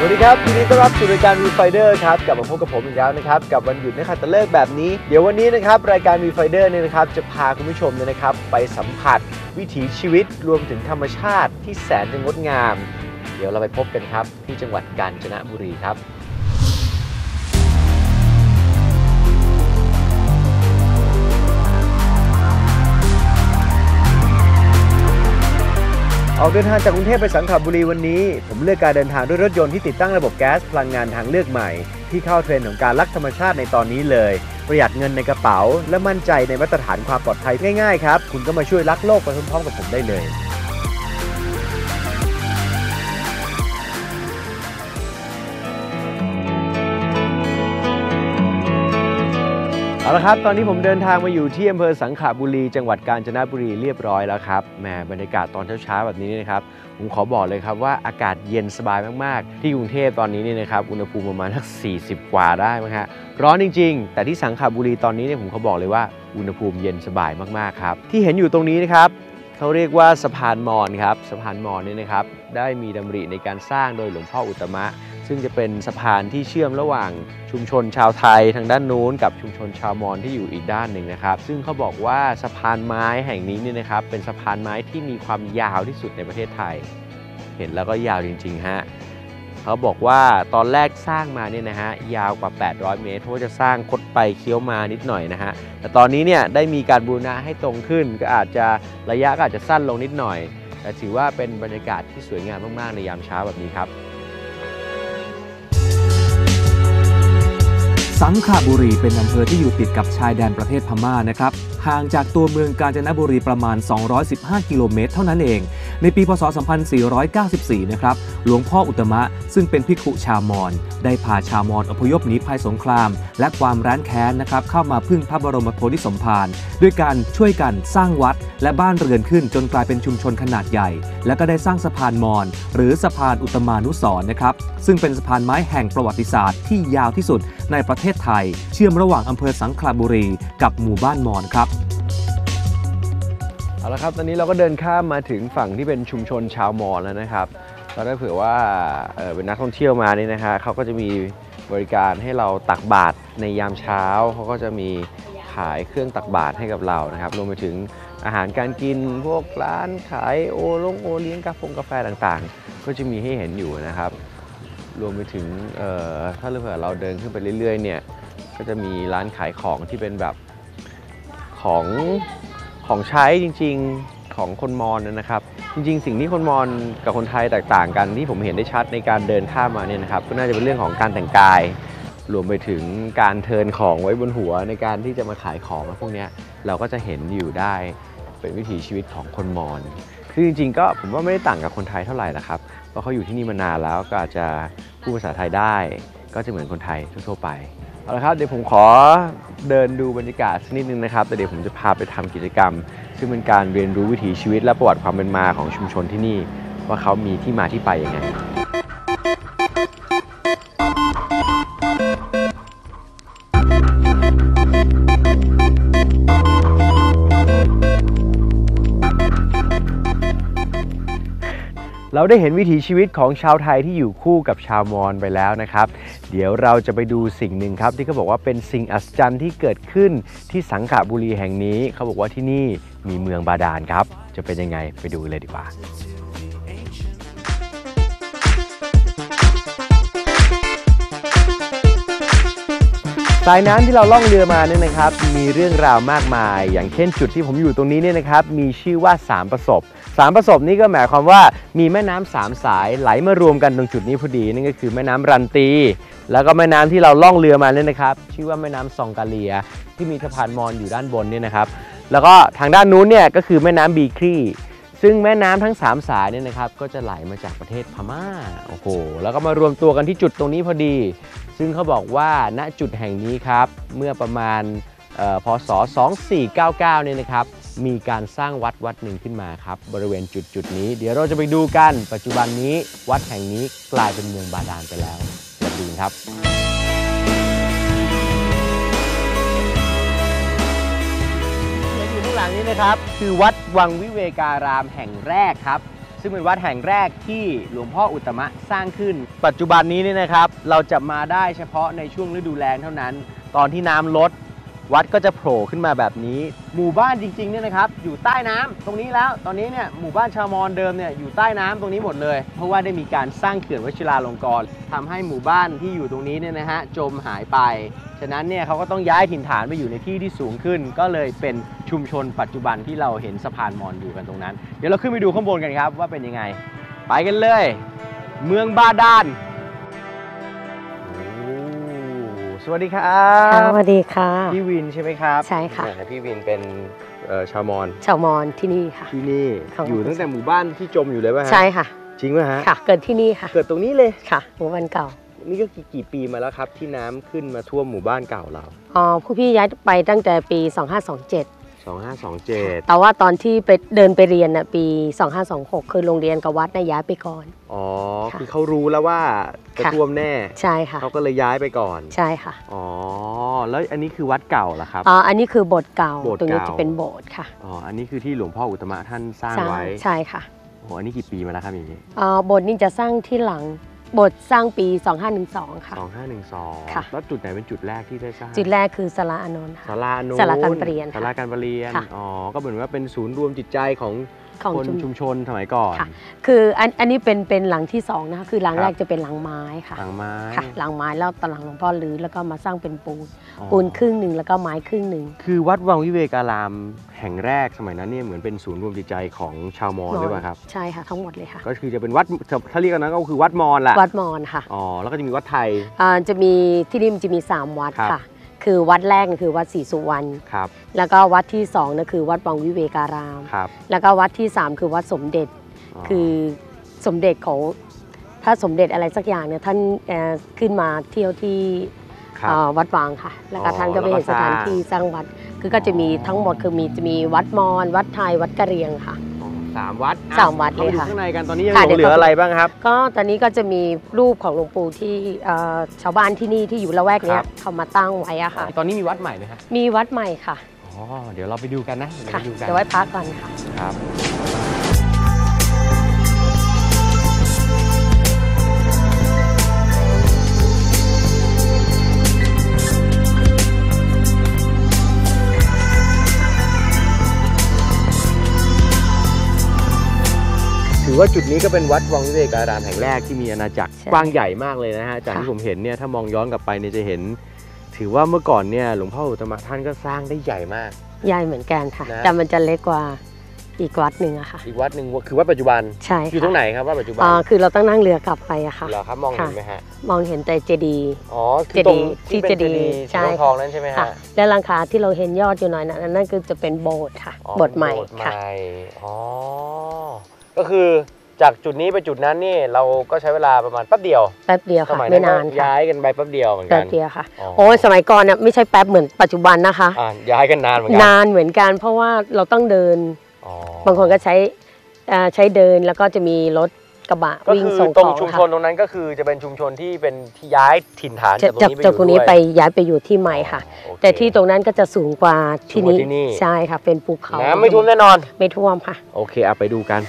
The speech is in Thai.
สวัสดีครับยินดีต้อนรับสู่รายการ v ีไฟเดอร์ครับกลับมาพบกับผมอีกแล้วนะครับกับวันหยุดนะครับตะเลิกแบบนี้ เดี๋ยววันนี้นะครับรายการ v ีไฟเดอร์เนี่ยนะครับจะพาคุณผู้ชมเนี่ยนะครับไปสัมผัสวิถีชีวิตรวมถึงธรรมชาติที่แสนจะงดงาม เดี๋ยวเราไปพบกันครับที่จังหวัดกาญจนบุรีครับ ออกเดินทางจากกรุงเทพไปสังขบุรีวันนี้ ผมเลือกการเดินทางด้วยรถยนต์ที่ติดตั้งระบบแก๊สพลังงานทางเลือกใหม่ ที่เข้าเทรนด์ของการรักธรรมชาติในตอนนี้เลย ประหยัดเงินในกระเป๋า และมั่นใจในมาตรฐานความปลอดภัยง่ายๆครับ คุณก็มาช่วยรักโลกไปพร้อมๆกับผมได้เลย เอาละครับ ตอนนี้ผมเดินทางมาอยู่ที่อำเภอสังขบุรี จังหวัดกาญจนบุรีเรียบร้อยแล้วครับแหมบรรยากาศตอนเช้าๆแบบนี้นะครับ ผมขอบอกเลยครับว่าอากาศเย็นสบายมากๆ ที่กรุงเทพตอนนี้เนี่ยนะครับ อุณหภูมิประมาณสัก 40 กว่าได้มั้งฮะ ร้อนจริง ๆ แต่ที่สังขบุรีตอนนี้เนี่ยผมเขาบอกเลยว่าอุณหภูมิเย็นสบายมากๆครับ ที่เห็นอยู่ตรงนี้นะครับเขาเรียกว่าสะพานมอญครับ สะพานมอญเนี่ยนะครับ ได้มีดำริในการสร้างโดยหลวงพ่ออุตมะ ซึ่งจะเป็นสะพานที่เชื่อมระหว่างชุมชนชาวไทยทางด้านนู้นกับชุมชนชาวมอญที่อยู่อีกด้านหนึ่งนะครับ ซึ่งเขาบอกว่าสะพานไม้แห่งนี้เนี่ยนะครับ เป็นสะพานไม้ที่มีความยาวที่สุดในประเทศไทย เห็นแล้วก็ยาวจริง ๆ ฮะเขาบอกว่าตอนแรกสร้างมาเนี่ยนะฮะยาวกว่า 800 เมตรเพราะจะสร้างคดไปเคี้ยวมานิดหน่อยนะฮะแต่ตอนนี้เนี่ยได้มีการบูรณะให้ตรงขึ้นก็อาจจะระยะก็อาจจะสั้นลงนิดหน่อย แต่ถือว่าเป็นบรรยากาศที่สวยงามมากๆในยามเช้าแบบนี้ครับ สังขบุรีเป็นอำเภอที่อยู่ติดกับชายแดนประเทศพม่านะครับ ห่างจากตัวเมืองกาญจนบุรีประมาณ 215 กิโลเมตรเท่านั้นเอง ในปีพศ 2494 นะครับ หลวงพ่ออุตมะ ซึ่งเป็นภิกขุชาวมอญได้พาชาวมอญอพยพหนีภัยสงคราม และความร้านแค้นนะครับ เข้ามาพึ่งพระบรมโพธิสมภารด้วยการช่วยกันสร้างวัด และบ้านเรือนขึ้นจนกลายเป็นชุมชนขนาดใหญ่ และก็ได้สร้างสะพานมอญหรือสะพานอุตมานุสรนะครับ ซึ่งเป็นสะพานไม้แห่งประวัติศาสตร์ที่ยาวที่สุดในประเทศไทย เชื่อมระหว่างอำเภอสังขละบุรี กับหมู่บ้านมอญครับ เอาละครับ ตอนนี้เราก็เดินข้ามมาถึงฝั่งที่เป็นชุมชนชาวมอญแล้วนะครับเราได้เผื่อว่าเเป็นนักท่องเที่ยวมานี่นะฮะเขาก็จะมีบริการให้เราตักบาตรในยามเช้าเขาก็จะมีขายเครื่องตักบาตรให้กับเรานะครับ รวมไปถึงอาหารการกินพวกร้านขายโอลงโอเลี้ยงกาแฟกาแฟต่างๆ ก็จะมีให้เห็นอยู่นะครับ รวมไปถึงเอ่อถ้าเผื่อเราเดินขึ้นไปเรื่อยๆเนี่ยก็จะมีร้านขายของที่เป็นแบบของ ของใช้จริงๆของคนมอญนะครับ จริง ๆ สิ่งที่คนมอญกับคนไทยแตกต่างกันที่ผมเห็นได้ชัดในการเดินข้ามมาเนี่ยนะครับ ก็น่าจะเป็นเรื่องของการแต่งกาย รวมไปถึงการเทินของไว้บนหัวในการที่จะมาขายของพวกนี้เราก็จะเห็นอยู่ได้เป็นวิถีชีวิตของคนมอญคือจริงๆก็ผมว่าไม่ได้ต่างกับคนไทยเท่าไหร่นะครับ เพราะเขาอยู่ที่นี่มานานแล้วก็อาจจะพูดภาษาไทยได้ ก็จะเหมือนคนไทยทั่วๆไป เอาละครับเดี๋ยวผมขอเดินดูบรรยากาศสักนิดนึงนะครับแต่เดี๋ยวผมจะพาไปทำกิจกรรม ซึ่งเป็นการเรียนรู้วิถีชีวิตและประวัติความเป็นมาของชุมชนที่นี่ ว่าเขามีที่มาที่ไปยังไง เราได้เห็นวิถีชีวิตของชาวไทยที่อยู่คู่กับชาวมอญไปแล้วนะครับ เดี๋ยวเราจะไปดูสิ่งหนึ่งครับ ที่เขาบอกว่าเป็นสิ่งอัศจรรย์ที่เกิดขึ้นที่สังขบุรีแห่งนี้ เขาบอกว่าที่นี่มีเมืองบาดาลครับ จะเป็นยังไงไปดูเลยดีกว่า สายน้ำที่เราล่องเรือมาเนี่ยนะครับ มีเรื่องราวมากมาย อย่างเช่นจุดที่ผมอยู่ตรงนี้เนี่ยนะครับ มีชื่อว่าสามประสบสามประสบนี่ก็หมายความว่ามีแม่น้ำสามสายไหลมารวมกันตรงจุดนี้พอดีนั่นก็คือแม่น้ำรันตี แล้วก็แม่น้ำที่เราล่องเรือมาเนี่ยนะครับ ชื่อว่าแม่น้ำซองกาเลีย ที่มีสะพานมอญอยู่ด้านบนเนี่ยนะครับ แล้วก็ทางด้านนู้นเนี่ยก็คือแม่น้ำบีครี ซึ่งแม่น้ำทั้ง 3 สายเนี่ยนะครับก็จะไหลมาจากประเทศพม่าโอ้โหแล้วก็มารวมตัวกันที่จุดตรงนี้พอดี ซึ่งเขาบอกว่าณจุดแห่งนี้ครับ เมื่อประมาณเออพศ 2499 เนี่ยนะครับ มีการสร้างวัดวัดหนึ่งขึ้นมาครับ บริเวณจุดจุดนี้ เดี๋ยวเราจะไปดูกัน ปัจจุบันนี้วัดแห่งนี้กลายเป็นเมืองบาดาลไปแล้วมาดูครับ ห็นอย่างหลังนี้นะครับ คือวัดวังวิเวการามแห่งแรกครับ ซึ่งเป็นวัดแห่งแรกที่หลวงพ่ออุตตมะสร้างขึ้น ปัจจุบันนี้เนี่ยนะครับ เราจะมาได้เฉพาะในช่วงฤดูแล้งเท่านั้น ตอนที่น้ำลด วัดก็จะโผล่ขึ้นมาแบบนี้ หมู่บ้านจริงๆเนี่ยนะครับอยู่ใต้น้ำตรงนี้แล้วตอนนี้เนี่ยหมู่บ้านชาวมอญเดิมเนี่ยอยู่ใต้น้ำตรงนี้หมดเลย เพราะว่าได้มีการสร้างเขื่อนวชิราลงกรณ์ทำให้หมู่บ้านที่อยู่ตรงนี้เนี่ยนะฮะจมหายไป ฉะนั้นเนี่ยเขาก็ต้องย้ายถิ่นฐานไปอยู่ในที่ที่สูงขึ้น ก็เลยเป็นชุมชนปัจจุบันที่เราเห็นสะพานมอญอยู่กันตรงนั้น เดี๋ยวเราขึ้นไปดูข้างบนกันครับว่าเป็นยังไง ไปกันเลย เมืองบาดาล สวัสดีครัค่ะบสวัสดีค่ะ พี่วินใช่ไหมครับใช่ค่ะแหมพี่วินเป็นเอ่อชาวมอญชาวมอญที่นี่ค่ะที่นี่ของอยู่ตั้งแต่หมู่บ้านที่จมอยู่เลยป่ะฮะใช่ค่ะ จริงป่ะฮะค่ะ เกิดที่นี่ค่ะ เกิดตรงนี้เลยค่ะหมู่บ้านเก่า นี่ก็กี่กี่ปีมาแล้วครับ ที่น้ำขึ้นมาท่วมหมู่บ้านเก่าเราอ๋อผู้พี่ย้ายไปตั้งแต่ปี 2527 2527 แต่ว่าตอนที่ไปเดินไปเรียนน่ะปี 2526 คือโรงเรียนกับวัดน่ะย้ายไปก่อน อ๋อ ค่ะคือเขารู้แล้วว่าจะค่ะ ท่วมแน่ ใช่ค่ะ เขาก็เลยย้ายไปก่อน ใช่ค่ะอ๋อ แล้วอันนี้คือวัดเก่าเหรอครับอ๋ออันนี้คือโบสถ์เก่า โบสถ์ตรงนี้เก่า จะเป็นโบสถ์ค่ะอ๋อ อันนี้คือที่หลวงพ่ออุตตมะท่านสร้างใช่ไว้ใช่ค่ะโอ้โหอันนี้กี่ปีมาแล้วครับอย่างนี้อ๋อโบสถ์นี้จะสร้างที่หลังโบสถ์สร้างปี 2512 ค่ะ 2512 ค่ะ แล้วจุดไหนเป็นจุดแรกที่ได้สร้างจุดแรกคือสาราอานนท์ค่ะศาลาโน้นศาลาการประเรียนค่ะศาลาการประเรียน ค่ะ อ๋อ ก็เหมือนว่าเป็นศูนย์รวมจิตใจของ ของคนชุม ชุมชนสมัยก่อน ค่ะ คืออันอันนี้เป็นเป็นหลังที่สองนะคะคือหลังครับ แรกจะเป็นหลังไม้ค่ะหลังไม้ค่ะ หลังไม้แล้วตอนหลังหลวงพ่อรื้อแล้วก็มาสร้างเป็นปูนอ๋อปูนครึ่งหนึ่งแล้วก็ไม้ครึ่งหนึ่งคือวัดวังวิเวการามแห่งแรกสมัยนั้นเนี่ยเหมือนเป็นศูนย์รวมจิตใจของชาวมอญด้วยป่ะครับ ใช่ค่ะทั้งหมดเลยค่ะ ก็คือจะเป็นวัดถ้าเรียกกันนั้นก็คือวัดมอญแหละวัดมอญค่ะอ๋อแล้วก็จะมีวัดไทย อ่าจะมีที่นี่มันจะมี3วัดครับ ค่ะ คือวัดแรกนี่คือวัดศรีสุวรรณ ครับ แล้วก็วัดที่2นั่นคือวัดวังวิเวการาม ครับแล้วก็วัดที่3คือวัดสมเด็จ คือสมเด็จของถ้าสมเด็จอะไรสักอย่างเนี่ยท่านเอ่อขึ้นมาเที่ยวที่ครับอ่าวัดวางค่ะ แล้วก็อ๋อท่านก็ไปเห็นแล้วก็สถานสร้างที่สร้างวัด คือก็จะมีอ๋อทั้งหมดคือมีจะมีวัดมอญวัดไทยวัดกะเหรียงค่ะ อ๋อสามวัดอะสามวัดเข้าไปเลยดูค่ะข้างในกันตอนนี้ยังค่ะหลงเหลืเดี๋อยวอะไรบ้างครับ ก็ตอนนี้ก็จะมีรูปของหลวงปู่ที่เอ่อชาวบ้านที่นี่ที่อยู่ละแวกเนี้ครัยบ เขามาตั้งไว้อะค่ะ ตอนนี้มีวัดใหม่ไหมฮะมีวัดใหม่ค่ะอ๋อเดี๋ยวเราไปดูกันนะเดี๋ยวค่ะไปดูกันเดี๋ยวไว้พักก่อนค่ะ ครับ ว่าจุดนี้ก็เป็นวัดวังวิเวการามแห่งแรกที่มีอาณาจักรใช่กว้างใหญ่มากเลยนะฮะจากที่ค่ะผมเห็นเนี่ยถ้ามองย้อนกลับไปเนี่ยจะเห็น ถือว่าเมื่อก่อนเนี่ยหลวงพ่ออุตตมะท่านก็สร้างได้ใหญ่มาก ใหญ่เหมือนกันค่ะ นะ แต่มันจะเล็กกว่าอีกวัดหนึ่งอะค่ะ อีกวัดหนึ่งคือวัดปัจจุบันใช่อยู่ตรงไหนครับวัดปัจจุบันอ่าคือเราต้องนั่งเรือกลับไปอะค่ะ เหรอครับมองเห็นไหมฮะมองเห็นแต่เจดีย์ อ๋อคือตรงเจดีย์ที่เป็นที่เจเจดีดีย์ย์ใช่ สีทองๆนั้นใช่ไหมค่ะ ฮะและหลังคาที่เราเห็นยอดอยู่หน่อยนะนั่นคือจะเป็นโบสถ์ค่ะ อ๋อโบสถ์ใหม่โบสถ์ใหค่ะ ม่อ๋อ ก็คือจากจุดนี้ไปจุดนั้นนี่เราก็ใช้เวลาประมาณแป๊บเดียวแป๊บเดียวสค่ะมัยไม่นั้นก็นานค่ะย้ายกันไปแป๊บเดียวเหมือนแป๊กับน เดียวค่ะอ๋อ โอ้ยสมัยก่อนเนี่ยไม่ใช่แป๊บเหมือนปัจจุบันนะคะ อ่าย้ายกันนานเหมือนกันานเหมือนกันเพราะว่าเราต้องเดิน อ๋อบางคนก็ใช้เอ่อใช้เดินแล้วก็จะมีรถกระบะก็วิ่งคือส่งตขรงองชุมชค่ะนตรงนั้นก็คือจะเป็นชุมชนที่เป็นที่ย้ายถิ่นฐานจะจากตรงจากนี้ไปอยู่จากตรงนี้ไปด้วยย้ายไปอยู่ที่ใหม่ค่ะ อ๋อโอเค แต่ที่ตรงนั้นก็จะสูงกว่าที่สูงกว่านี้ที่นี่ ใช่ค่ะ เป็นภูเขาน้ำไม่ท่วมแน่นอน ไม่ท่วมค่ะ โอเคเอาไปดูกัน